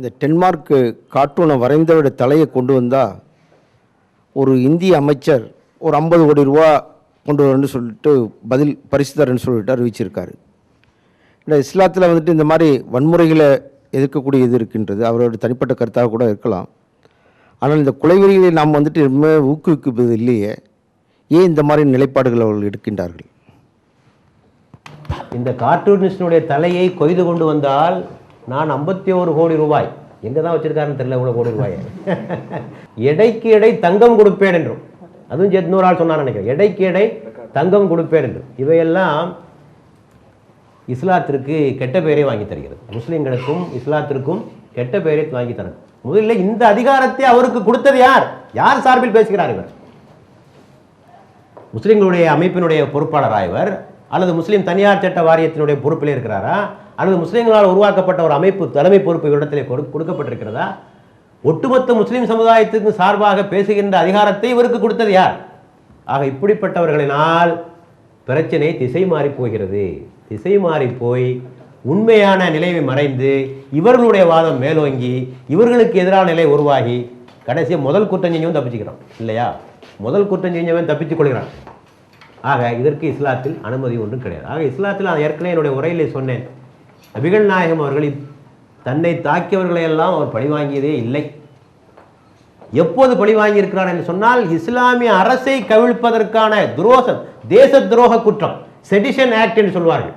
இந்த டென்மார்க்கு கார்ட்டூனை வரைந்தவருடைய தலையை கொண்டு வந்தால் ஒரு இந்திய அமைச்சர் ஒரு ஐம்பது கோடி ரூபா கொண்டு வரேன்னு சொல்லிட்டு பதில் பரிசு தரேன்னு சொல்லிட்டு அறிவிச்சிருக்காரு. இந்த இஸ்லாத்தில் வந்துட்டு இந்த மாதிரி வன்முறைகளை எதிர்க்கக்கூடிய இது இருக்கின்றது. அவரோட தனிப்பட்ட கருத்தாக கூட இருக்கலாம். ஆனால் இந்த குலைவெறிகளை நாம் வந்துட்டு ரொம்ப ஊக்குவிக்குவது இல்லையே. ஏன் இந்த மாதிரி நிலைப்பாடுகள் அவர்கள் எடுக்கின்றார்கள்? இந்த கார்ட்டூனிஸ்டினுடைய தலையை கொய்து கொண்டு வந்தால் நான் ஐம்பத்தி ஒரு கோடி ரூபாய். எங்கே தான் வச்சிருக்காருன்னு தெரியல இவ்வளோ கோடி ரூபாய். எடைக்கு எடை தங்கம் கொடுப்பேன் என்றும். அதுவும் சேர்த்து ஆள் சொன்னார் நினைக்கிறேன். எடைக்கு எடை தங்கம் கொடுப்பேன் என்றும். இவையெல்லாம் இஸ்லாத்திற்கு கெட்ட பெயரை வாங்கி தருகிறது. முஸ்லிம்களுக்கும் இஸ்லாத்திற்கும் கெட்ட பெயரை வாங்கி தரும் முதல்ல இந்த அதிகாரத்தை அவருக்கு கொடுத்தது யார்? யார் சார்பில் பேசுகிறார் இவர்? முஸ்லிம்களுடைய அமைப்பினுடைய பொறுப்பாளர் ஆய்வர் அல்லது முஸ்லீம் தனியார் சட்ட வாரியத்தினுடைய பொறுப்பில் இருக்கிறாரா? அல்லது முஸ்லீம்களால் உருவாக்கப்பட்ட ஒரு அமைப்பு தலைமை பொறுப்பு இவரிடத்திலே கொடு கொடுக்கப்பட்டிருக்கிறதா? ஒட்டுமொத்த முஸ்லீம் சமுதாயத்துக்கு சார்பாக பேசுகின்ற அதிகாரத்தை இவருக்கு கொடுத்தது யார்? ஆக இப்படிப்பட்டவர்களினால் பிரச்சனை திசை மாறி போகிறது. திசை மாறி போய் உண்மையான நிலைமை மறைந்து இவர்களுடைய வாதம் மேலோங்கி இவர்களுக்கு எதிரான நிலை உருவாகி கடைசியாக முதல் குற்றம் செஞ்சவன் தப்பிச்சுக்கிறான். இல்லையா? முதல் குற்றம் செஞ்சவன் தப்பித்துக் கொள்கிறான். ஆக இதற்கு இஸ்லாத்தில் அனுமதி ஒன்றும் கிடையாது. ஆக இஸ்லாத்தில் நான் ஏற்கனவே என்னுடைய உரையிலே சொன்னேன். அபிகள் நாயகம் அவர்கள் தன்னை தாக்கியவர்களையெல்லாம் அவர் அவர் பழிவாங்கியதே இல்லை. எப்போது பழி வாங்கியிருக்கிறார் என்று சொன்னால் இஸ்லாமிய அரசை கவிழ்ப்பதற்கான துரோகம் தேச துரோக குற்றம் செடிஷன் ஆக்ட் என்று சொல்வார்கள்.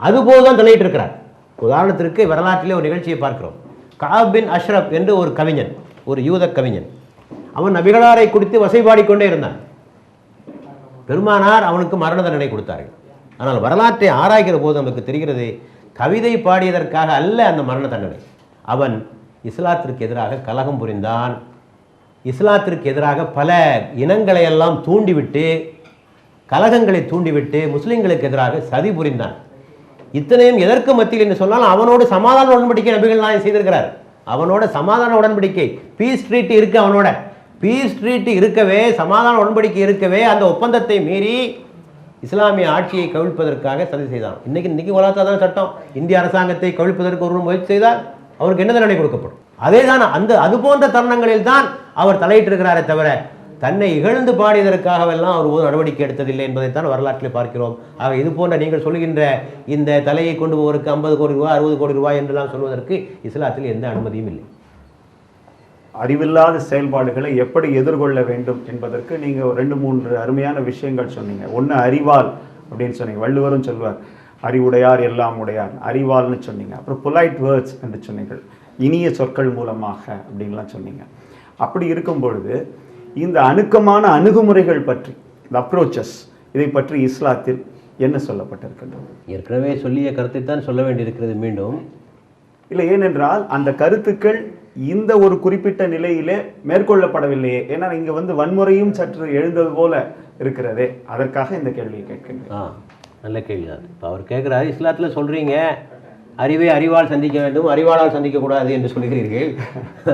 அதுபோது தான் தலையிட்டு இருக்கிறார் உதாரணத்திற்கு வரலாற்றிலே ஒரு நிகழ்ச்சியை பார்க்கிறோம். காபின் அஷ்ரப் என்று ஒரு கவிஞன் ஒரு யூத கவிஞன். அவன் நபிகளாரை குடித்து வசைபாடிக்கொண்டே இருந்தான். பெருமானார் அவனுக்கு மரண தண்டனை கொடுத்தார்கள். ஆனால் வரலாற்றை ஆராய்கிற போது நமக்கு தெரிகிறது கவிதை பாடியதற்காக அல்ல அந்த மரண தண்டனை. அவன் இஸ்லாத்திற்கு எதிராக கலகம் புரிந்தான். இஸ்லாத்திற்கு எதிராக பல இனங்களையெல்லாம் தூண்டிவிட்டு கலகங்களை தூண்டிவிட்டு முஸ்லீம்களுக்கு எதிராக சதி புரிந்தான். இத்தனையும் எதற்கு மத்தியில் என்று சொன்னால் அவனோடு சமாதான உடன்படிக்கை நபிகள் நாயகம் செய்திருக்கிறார். அவனோட சமாதான உடன்படிக்கை பீஸ் ட்ரீட் இருக்கு அவனோட. பீஸ் ட்ரீட் இருக்கவே சமாதான உடன்படிக்கை இருக்கவே அந்த ஒப்பந்தத்தை மீறி இஸ்லாமிய ஆட்சியை கவிழ்ப்பதற்காக சதி செய்தான். இன்றைக்கி இன்றைக்கி உலகத்தான் சட்டம். இந்திய அரசாங்கத்தை கவிழ்ப்பதற்கு ஒரு முயற்சி செய்தால் அவருக்கு என்ன தண்டனை கொடுக்கப்படும்? அதே தான் அந்த அது போன்ற தருணங்களில் தான் அவர் தலையிட்டிருக்கிறாரே தவிர தன்னை இகழ்ந்து பாடியதற்காகவெல்லாம் அவர் ஒரு நடவடிக்கை எடுத்ததில்லை என்பதைத்தான் வரலாற்றில் பார்க்கிறோம். ஆக இது போன்ற நீங்கள் சொல்கின்ற இந்த தலையை கொண்டு போவதற்கு ஐம்பது கோடி ரூபாய் அறுபது கோடி ரூபாய் என்றெல்லாம் சொல்வதற்கு இஸ்லாத்தில் எந்த அனுமதியும் இல்லை. அறிவில்லாத செயல்பாடுகளை எப்படி எதிர்கொள்ள வேண்டும் என்பதற்கு நீங்க ஒரு ரெண்டு மூன்று அருமையான விஷயங்கள் சொன்னீங்க. ஒண்ணு அறிவால் அப்படின்னு சொன்னீங்க. வள்ளுவரும் சொல்வார் அறிவுடையார் எல்லாம் உடையார். அறிவால்னு சொன்னீங்க. அப்புறம் பொலைட் வேர்ட்ஸ் என்று சொன்னீர்கள். இனிய சொற்கள் மூலமாக அப்படின்லாம் சொன்னீங்க. அப்படி இருக்கும் பொழுது இந்த அணுக்கமான அணுகுமுறைகள் பற்றி இந்த அப்ரோச்சஸ் இதை பற்றி இஸ்லாத்தில் என்ன சொல்லப்பட்டிருக்கின்றது? ஏற்கனவே சொல்லிய கருத்தை தான் சொல்ல வேண்டியிருக்கிறது மீண்டும். இல்லை ஏனென்றால் அந்த கருத்துக்கள் இந்த ஒரு குறிப்பிட்ட நிலையிலே மேற்கொள்ளப்படவில்லையே. ஏன்னா இங்க வந்து வன்முறையும் சற்று எழுந்தது போல இருக்கிறதே. அதற்காக இந்த கேள்வியை கேட்கின்றேன். ஆ நல்ல கேள்வி தான். இப்போ அவர் கேட்குறாரு இஸ்லாத்தில் சொல்கிறீங்க அறிவை அறிவால் சந்திக்க வேண்டும் அறிவாளால் சந்திக்கக்கூடாது என்று சொல்கிறீர்கள்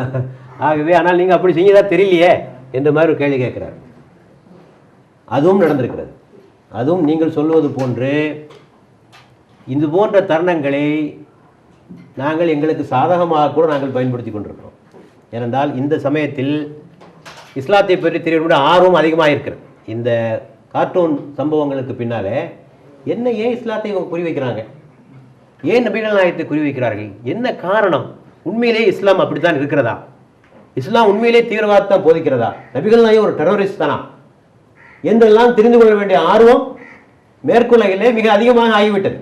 ஆகவே ஆனால் நீங்கள் அப்படி செஞ்சதா தெரியலையே என்ற மாதிரி ஒரு கேள்வி கேட்குறாரு அதுவும் நடந்திருக்கிறது. அதுவும் நீங்கள் சொல்வது போன்று இது போன்ற தருணங்களை நாங்கள் எங்களுக்கு சாதகமாக கூட நாங்கள் பயன்படுத்தி கொண்டிருக்கிறோம். ஏனென்றால் இந்த சமயத்தில் இஸ்லாத்தை பற்றி தெரியக்கூடிய ஆர்வம் அதிகமாக இருக்கிறது. இந்த கார்ட்டூன் சம்பவங்களுக்கு பின்னாலே என்ன ஏன் இஸ்லாத்தை இவங்க குறி வைக்கிறாங்க? ஏன் நபிகள் நாயகத்தை குறி வைக்கிறார்கள்? என்ன காரணம்? உண்மையிலே இஸ்லாம் அப்படித்தான் இருக்கிறதா? இஸ்லாம் உண்மையிலே தீவிரவாதத்தான் போதிக்கிறதா? நபிகள் நாயகம் ஒரு டெரரிஸ்ட் தானா? என்றெல்லாம் தெரிந்து கொள்ள வேண்டிய ஆர்வம் மேற்குலகிலே மிக அதிகமாக ஆகிவிட்டது.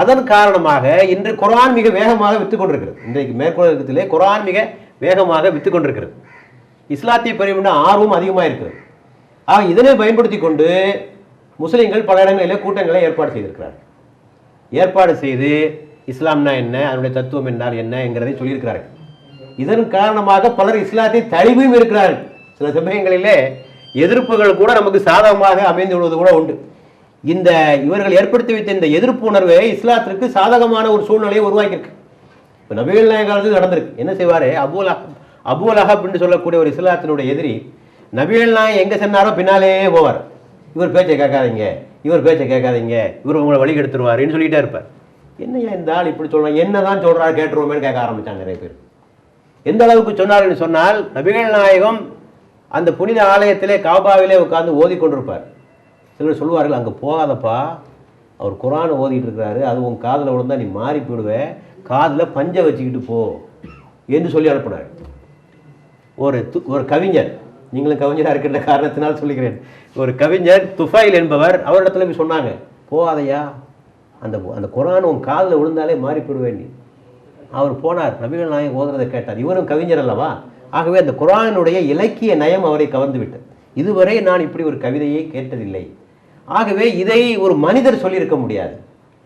அதன் காரணமாக இன்று குரான் மிக வேகமாக வித்து கொண்டிருக்கிறது. இன்றைக்கு மேற்குலகத்திலே குரான் மிக வேகமாக வித்து கொண்டிருக்கிறது. இஸ்லாத்தை பரிவிட ஆர்வம் அதிகமாக இருக்கிறது. ஆக இதனை பயன்படுத்தி கொண்டு முஸ்லீம்கள் பல இடங்களிலே கூட்டங்களை ஏற்பாடு செய்திருக்கிறார்கள். ஏற்பாடு செய்து இஸ்லாம்னா என்ன அதனுடைய தத்துவம் என்றால் என்ன என்கிறதை சொல்லியிருக்கிறார்கள். இதன் காரணமாக பலர் இஸ்லாத்தை தழிவும் இருக்கிறார்கள். சில சமயங்களிலே எதிர்ப்புகள் கூட நமக்கு சாதகமாக அமைந்து விடுவது கூட உண்டு. இந்த இவர்கள் ஏற்படுத்தி வைத்த இந்த எதிர்ப்பு உணர்வை இஸ்லாத்திற்கு சாதகமான ஒரு சூழ்நிலையை உருவாக்கியிருக்கு. இப்போ நபிகள் நாயக நடந்திருக்கு. என்ன செய்வார்? அபுல் அஹப் அபுல் அஹப் என்று சொல்லக்கூடிய ஒரு இஸ்லாத்தினுடைய எதிரி நபிகள் நாயகம் எங்கே சென்னாரோ பின்னாலே போவார். இவர் பேச்சை கேட்காதீங்க இவர் பேச்சை கேட்காதீங்க இவர் உங்களை வழி கெடுத்துருவாருன்னு சொல்லிட்டே இருப்பார். என்னையா இந்த ஆள் இப்படி சொல்றான் என்னதான் சொல்கிறார் கேட்டுருவோமேன்னு கேட்க ஆரம்பிச்சாங்க நிறைய பேர். எந்த அளவுக்கு சொன்னார்னு சொன்னால் நபிகள் நாயகம் அந்த புனித ஆலயத்திலே காபாவிலே உட்கார்ந்து ஓதி கொண்டிருப்பார் சிலர் சொல்லுவார்கள் அங்கே போகாதப்பா. அவர் குரான் ஓதிட்டு இருக்கிறாரு அது உன் காதில் விழுந்தா நீ மாறி போயிடுவே. காதில் பஞ்சை வச்சுக்கிட்டு போ. என்று சொல்லி அனுப்பினார். ஒரு து- ஒரு கவிஞர் நீங்களும் கவிஞராக இருக்கின்ற காரணத்தினால் சொல்லுகிறேன். ஒரு கவிஞர் துஃபைல் என்பவர் அவரிடத்துல போய் சொன்னாங்க போகாதையா. அந்த அந்த குரான் உன் காதில் விழுந்தாலே மாறி போயிடுவேன் நீ. அவர் போனார். நபிகள் நாயகம் ஓதுறதை கேட்டார். இவரும் கவிஞர் அல்லவா? ஆகவே அந்த குரானுடைய இலக்கிய நயம் அவரை கவர்ந்து விட்டது. இதுவரை நான் இப்படி ஒரு கவிதையை கேட்டதில்லை. ஆகவே இதை ஒரு மனிதர் சொல்லியிருக்க முடியாது.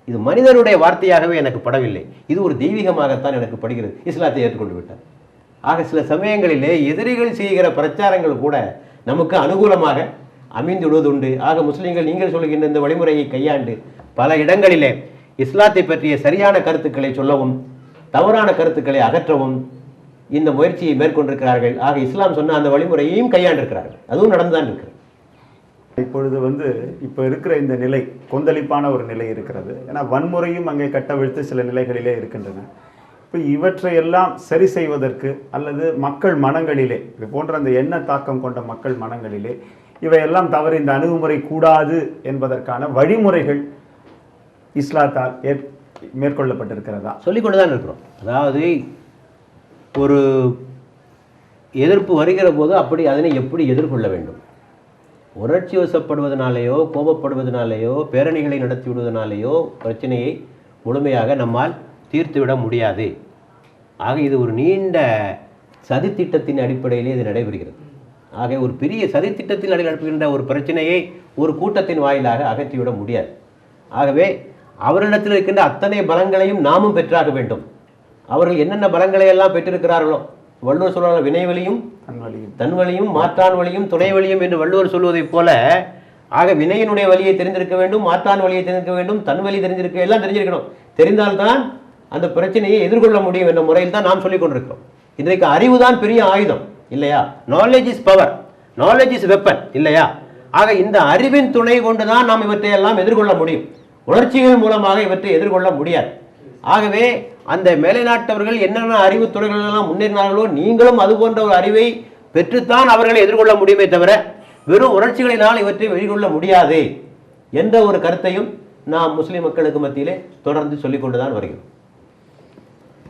இது மனிதருடைய வார்த்தையாகவே எனக்கு படவில்லை. இது ஒரு தெய்வீகமாகத்தான் எனக்கு படுகிறது. இஸ்லாத்தை ஏற்றுக்கொண்டு விட்டார். ஆக சில சமயங்களிலே எதிரிகள் செய்கிற பிரச்சாரங்கள் கூட நமக்கு அனுகூலமாக அமைந்துவிடுவது உண்டு ஆக முஸ்லீம்கள் நீங்கள் சொல்லுகின்ற இந்த வழிமுறையை கையாண்டு பல இடங்களிலே இஸ்லாத்தை பற்றிய சரியான கருத்துக்களை சொல்லவும் தவறான கருத்துக்களை அகற்றவும் இந்த முயற்சியை மேற்கொண்டிருக்கிறார்கள். ஆக இஸ்லாம் சொன்ன அந்த வழிமுறையையும் கையாண்டிருக்கிறார்கள். அதுவும் நடந்துதான் இருக்கிறது. இப்பொழுது வந்து இப்போ இருக்கிற இந்த நிலை கொந்தளிப்பான ஒரு நிலை இருக்கிறது. ஏன்னா வன்முறையும் அங்கே கட்டவிழ்த்து சில நிலைகளிலே இருக்கின்றன. இப்போ இவற்றையெல்லாம் சரி செய்வதற்கு அல்லது மக்கள் மனங்களிலே இது போன்ற அந்த எண்ண தாக்கம் கொண்ட மக்கள் மனங்களிலே இவையெல்லாம் தவறு இந்த அணுகுமுறை கூடாது என்பதற்கான வழிமுறைகள் இஸ்லாத்தால் ஏற் மேற்கொள்ளப்பட்டிருக்கிறதா? சொல்லிக்கொண்டு தான் இருக்கிறோம். அதாவது ஒரு எதிர்ப்பு வருகிற போது அப்படி அதனை எப்படி எதிர்கொள்ள வேண்டும்? உணர்ச்சி வசப்படுவதனாலேயோ கோபப்படுவதனாலேயோ பேரணிகளை நடத்தி விடுவதனாலேயோ பிரச்சனையை முழுமையாக நம்மால் தீர்த்துவிட முடியாது. ஆக இது ஒரு நீண்ட சதித்திட்டத்தின் அடிப்படையிலே இது நடைபெறுகிறது. ஆக ஒரு பெரிய சதித்திட்டத்தில் நடைபெறுகின்ற ஒரு பிரச்சனையை ஒரு கூட்டத்தின் வாயிலாக அகற்றிவிட முடியாது. ஆகவே அவரிடத்தில் இருக்கின்ற அத்தனை பலங்களையும் நாமும் பெற்றாக வேண்டும். அவர்கள் என்னென்ன பலங்களை எல்லாம் பெற்றிருக்கிறார்களோ வள்ளுவர் சொல்றாங்க வினைவழியும் அன்வழியும் தன் வழியும் மாற்றான் வழியும் துணை வழியும் என்று வள்ளுவர் சொல்வதைப் போல ஆக வினையினுடைய வழியை தெரிந்திருக்க வேண்டும் மாற்றான் வழியை தெரிந்திருக்க வேண்டும் தன் வழி தெரிஞ்சிருக்க எல்லாம் தெரிஞ்சிருக்கணும். தெரிந்தால்தான் அந்த பிரச்சனையை எதிர்கொள்ள முடியும் என்ற முறையில் தான் நாம் சொல்லிக் கொண்டிருக்கிறோம். இன்றைக்கு அறிவு தான் பெரிய ஆயுதம் இல்லையா? Knowledge is power knowledge is weapon இல்லையா? ஆக இந்த அறிவின் துணை கொண்டு தான் நாம் இவற்றை எல்லாம் எதிர்கொள்ள முடியும். உணர்ச்சிகள் மூலமாக இவற்றை எதிர்கொள்ள முடியாது. ஆகவே அந்த மேலை நாட்டவர்கள் என்னென்ன அறிவு துறைகள் எல்லாம் முன்னேறினார்களோ நீங்களும் அது போன்ற ஒரு அறிவை பெற்றுத்தான் அவர்களை எதிர்கொள்ள முடியுமே தவிர வெறும் உணர்ச்சிகளினால் இவற்றை வெளிக்கொள்ள முடியாது என்ற ஒரு கருத்தையும் நாம் முஸ்லிம் மக்களுக்கு மத்தியிலே தொடர்ந்து சொல்லிக் கொண்டுதான் வருகிறோம்.